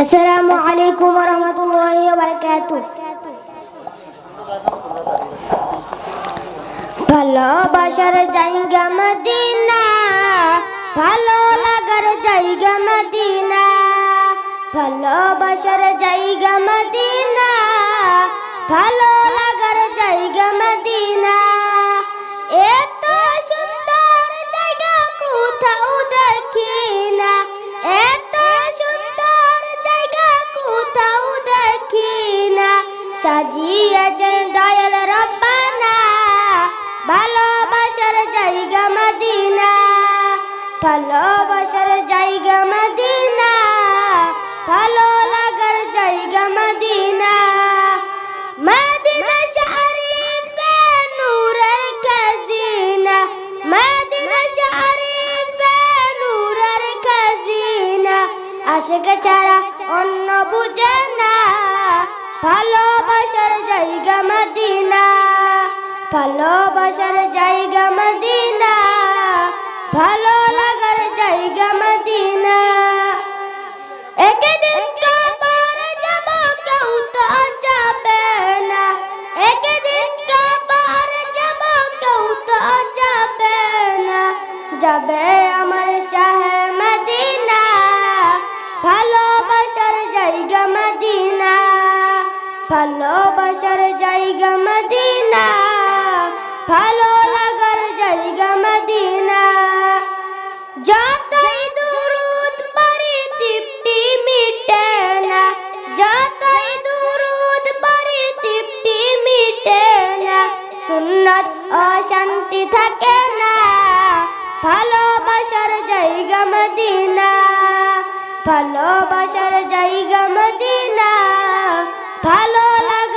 আসসালামু আলাইকুম রহমতুল্লাহি বারকাতু ভালোবাসার জায়গা মদিনা, ভালো লাগার জায়গা মদিনা, ভালোবাসার জায়গা মদিনা, ভালো লাগার জায়গা না সাজিয়েছে দয়াল রব্বানা, ভালোবাসার জায়গা মদিনা, ভালোবাসার জায়গা মদিনা, ভালো লাগার জায়গা মদিনা। মদিনা শরীফে নূরের খাজিনা, মদিনা শরীফে নূরের খাজিনা, আশিক ছাড়া অন্য বুঝে না। ভালোবাসার জায়গা মদিনা, ভালো লাগার জায়গা মদিনা। একদিন যাবে আমার শাহে মদিনা, ভালোবাসার জায়গা মদিনা, ভালোবাসার জায়গা মদিনা। ভালো লাগার জায়গা মদিনা। যতই দুরুদ পড়ি, তৃপ্তি মিটে না। যতই দুরুদ পড়ি, তৃপ্তি মিটে না। সুন্নত অশান্তি থাকে না। ভালোবাসার জায়গা মদিনা। ভালোবাসার জায়গা মদিনা। ভালো লাগার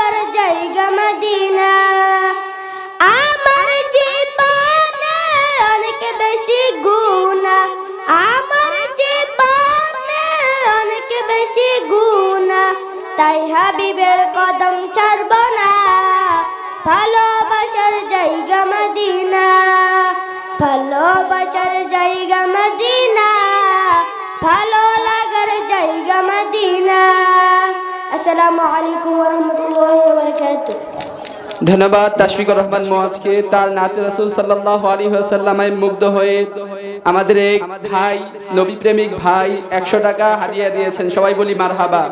তাই হাবিবের কদম ছাড়ব না। ভালোবাসার জায়গা মদিনা। ভালোবাসার জায়গা মদিনা। ভালো লাগার জায়গা মদিনা। আসসালামু আলাইকুম রহমতুল্লাহ বারকাতুহ ধন্যবাদ তাশফিকুর রহমান মোয়াজকে তার নাতে রসুল সাল্লাহ আলী সাল্লামে মুগ্ধ হয়ে আমাদের এক ভাই নবী প্রেমিক ভাই, একশো টাকা হারিয়ে দিয়েছেন। সবাই বলি মারহাবা।